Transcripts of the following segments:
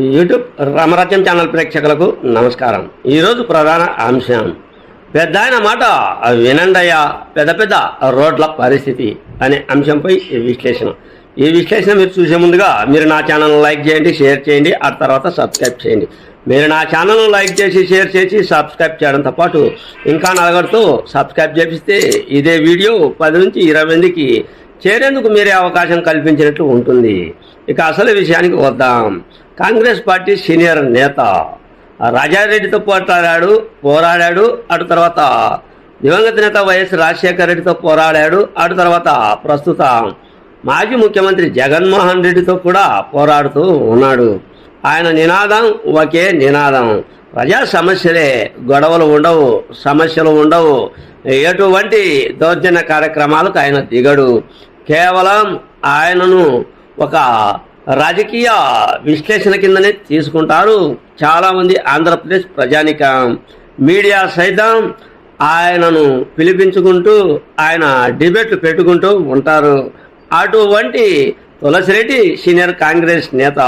YouTube రామరాజ్యం channel ప్రేక్షకులకు నమస్కారం. ఈరోజు ప్రధాన అంశం పెద్ద ఆయన మాట వినండయ్యా పెద్ద పెద్ద రోడ్ల పరిస్థితి అనే అంశంపై ఈ విశ్లేషణ. ఈ విశ్లేషణ మీరు చూసే ముందుగా మీరు నా ఛానల్ లైక్ చేయండి షేర్ చేయండి ఆ తర్వాత సబ్స్క్రైబ్ చేయండి. మీరు నా ఛానల్ను లైక్ చేసి షేర్ చేసి సబ్స్క్రైబ్ చేయడంతో పాటు ఇంకా నలగడుతూ సబ్స్క్రైబ్ చేపిస్తే ఇదే వీడియో పది నుంచి ఇరవై మందికి చేరేందుకు మీరే అవకాశం కల్పించినట్లు ఉంటుంది. ఇక అసలు విషయానికి వద్దాం. కాంగ్రెస్ పార్టీ సీనియర్ నేత రాజారెడ్డితో పోరాడాడు పోరాడాడు అటు తర్వాత దివంగత నేత వైఎస్ రాజశేఖర రెడ్డితో పోరాడాడు అటు తర్వాత ప్రస్తుత మాజీ ముఖ్యమంత్రి జగన్మోహన్ రెడ్డితో కూడా పోరాడుతూ ఉన్నాడు. ఆయన నినాదం ఒకే నినాదం. ప్రజా సమస్యలే గొడవలు ఉండవు సమస్యలు ఉండవు. ఎటువంటి దౌర్జన్య కార్యక్రమాలకు ఆయన దిగడు. కేవలం ఆయనను ఒక రాజకీయ విశ్లేషణ కిందనే తీసుకుంటారు. చాలామంది ఆంధ్రప్రదేశ్ ప్రజానికం మీడియా సైతం ఆయనను పిలిపించుకుంటూ ఆయన డిబేట్లు పెట్టుకుంటూ ఉంటారు. అటువంటి తులసిరెడ్డి సీనియర్ కాంగ్రెస్ నేత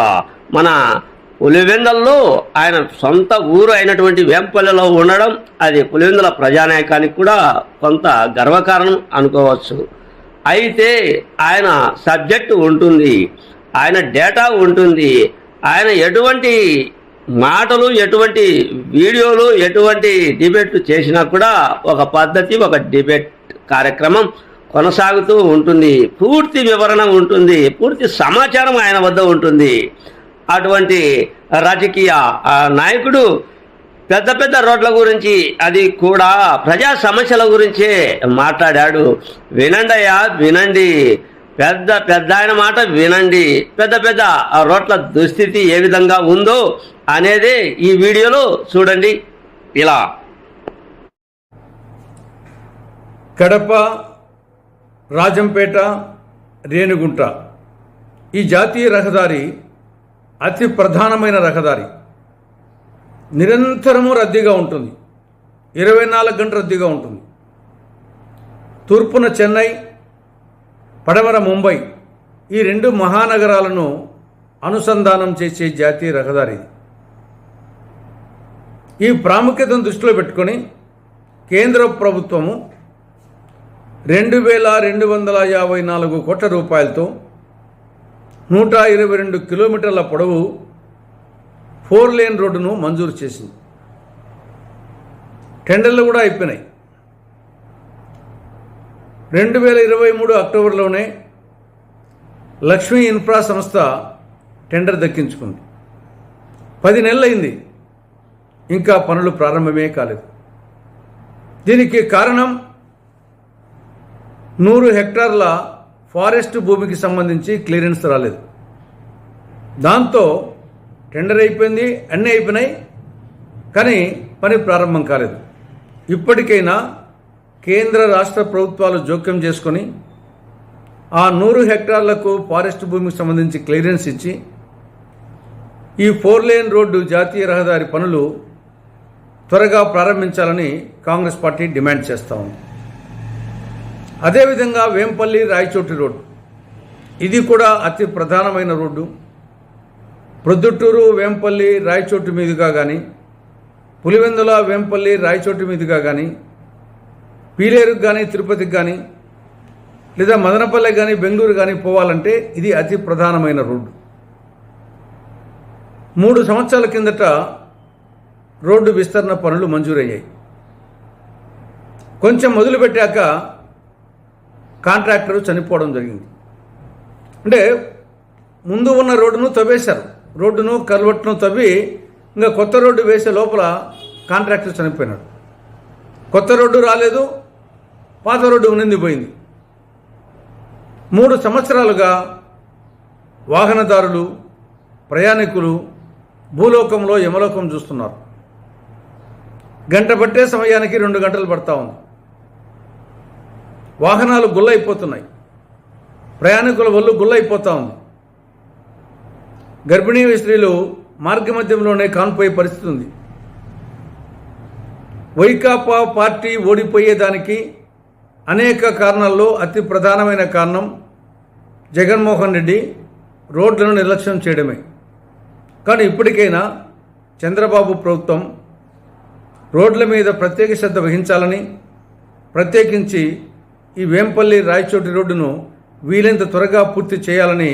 మన పులివెందల్లో ఆయన సొంత ఊరు అయినటువంటి వేంపల్లెలో ఉండడం అది పులివెందుల ప్రజానాయకానికి కూడా కొంత గర్వకారణం అనుకోవచ్చు. అయితే ఆయన సబ్జెక్ట్ ఉంటుంది ఆయన డేటా ఉంటుంది ఆయన ఎటువంటి మాటలు ఎటువంటి వీడియోలు ఎటువంటి డిబేట్లు చేసినా కూడా ఒక పద్ధతి ఒక డిబేట్ కార్యక్రమం కొనసాగుతూ ఉంటుంది. పూర్తి వివరణ ఉంటుంది పూర్తి సమాచారం ఆయన వద్ద ఉంటుంది. అటువంటి రాజకీయ నాయకుడు పెద్ద పెద్ద రోడ్ల గురించి అది కూడా ప్రజా సమస్యల గురించే మాట్లాడాడు. వినండయ్యా వినండి. పెద్ద పెద్ద ఆయన మాట వినండి. పెద్ద పెద్ద ఆ రోడ్ల దుస్థితి ఏ విధంగా ఉందో అనేది ఈ వీడియోలో చూడండి. ఇలా. కడప రాజంపేట రేణుగుంట. ఈ జాతీయ రహదారి అతి ప్రధానమైన రహదారి. నిరంతరము రద్దీగా ఉంటుంది. ఇరవై నాలుగు గంటలు రద్దీగా ఉంటుంది. తూర్పున చెన్నై పడమర ముంబై ఈ రెండు మహానగరాలను అనుసంధానం చేసే జాతీయ రహదారి ఈ ప్రాముఖ్యతను దృష్టిలో పెట్టుకొని కేంద్ర ప్రభుత్వము రెండు వేల రెండు వందల యాభై నాలుగు కోట్ల రూపాయలతో నూట ఇరవై రెండు కిలోమీటర్ల పొడవు ఫోర్ లేన్ రోడ్డును మంజూరు చేసింది. టెండర్లు కూడా అయిపోయినాయి. రెండు వేల ఇరవై మూడు అక్టోబర్లోనే లక్ష్మీ ఇన్ఫ్రా సంస్థ టెండర్ దక్కించుకుంది. పది నెలలైంది. ఇంకా పనులు ప్రారంభమే కాలేదు. దీనికి కారణం నూరు హెక్టార్ల ఫారెస్ట్ భూమికి సంబంధించి క్లియరెన్స్ రాలేదు. దాంతో టెండర్ అయిపోయింది అన్నీ అయిపోయినాయి. కానీ పని ప్రారంభం కాలేదు. ఇప్పటికైనా కేంద్ర రాష్ట్ర ప్రభుత్వాలు జోక్యం చేసుకొని ఆ నూరు హెక్టార్లకు ఫారెస్ట్ భూమికి సంబంధించి క్లియరెన్స్ ఇచ్చి ఈ ఫోర్ లేన్ రోడ్డు జాతీయ రహదారి పనులు త్వరగా ప్రారంభించాలని కాంగ్రెస్ పార్టీ డిమాండ్ చేస్తూ ఉంది. అదేవిధంగా వేంపల్లి రాయచోటి రోడ్డు ఇది కూడా అతి ప్రధానమైన రోడ్డు. ప్రొద్దుటూరు వేంపల్లి రాయచోటి మీదుగా కానీ పులివెందుల వేంపల్లి రాయచోటి మీదుగా కానీ పీలేరుకు కానీ తిరుపతికి కానీ లేదా మదనపల్లె కానీ బెంగళూరు కానీ పోవాలంటే ఇది అతి ప్రధానమైన రోడ్డు. మూడు సంవత్సరాల కిందట రోడ్డు విస్తరణ పనులు మంజూరయ్యాయి. కొంచెం మొదలుపెట్టాక కాంట్రాక్టర్ చనిపోవడం జరిగింది. అంటే ముందు ఉన్న రోడ్డును తవ్వేశారు. రోడ్డును కల్వట్టును తవ్వి ఇంకా కొత్త రోడ్డు వేసే లోపల కాంట్రాక్టర్ చనిపోయినాడు. కొత్త రోడ్డు రాలేదు పాత రోడ్డు ఉన్నింది పోయింది మూడు సంవత్సరాలుగా వాహనదారులు ప్రయాణికులు భూలోకంలో యమలోకం చూస్తున్నారు. గంట పట్టే సమయానికి రెండు గంటలు పడతా ఉంది. వాహనాలు గుల్లైపోతున్నాయి. ప్రయాణికుల వల్ల గుల్లైపోతా ఉంది. గర్భిణీ స్త్రీలు మార్గమధ్యంలోనే కాన్పోయే పరిస్థితి ఉంది. వైకాపా పార్టీ ఓడిపోయేదానికి అనేక కారణాల్లో అతి ప్రధానమైన కారణం జగన్మోహన్ రెడ్డి రోడ్లను నిర్లక్ష్యం చేయడమే. కానీ ఇప్పటికైనా చంద్రబాబు ప్రభుత్వం రోడ్ల మీద ప్రత్యేక శ్రద్ధ వహించాలని ప్రత్యేకించి ఈ వేంపల్లి రాయచోటి రోడ్డును వీలైనంత త్వరగా పూర్తి చేయాలని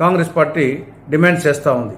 కాంగ్రెస్ పార్టీ డిమాండ్ చేస్తూ ఉంది.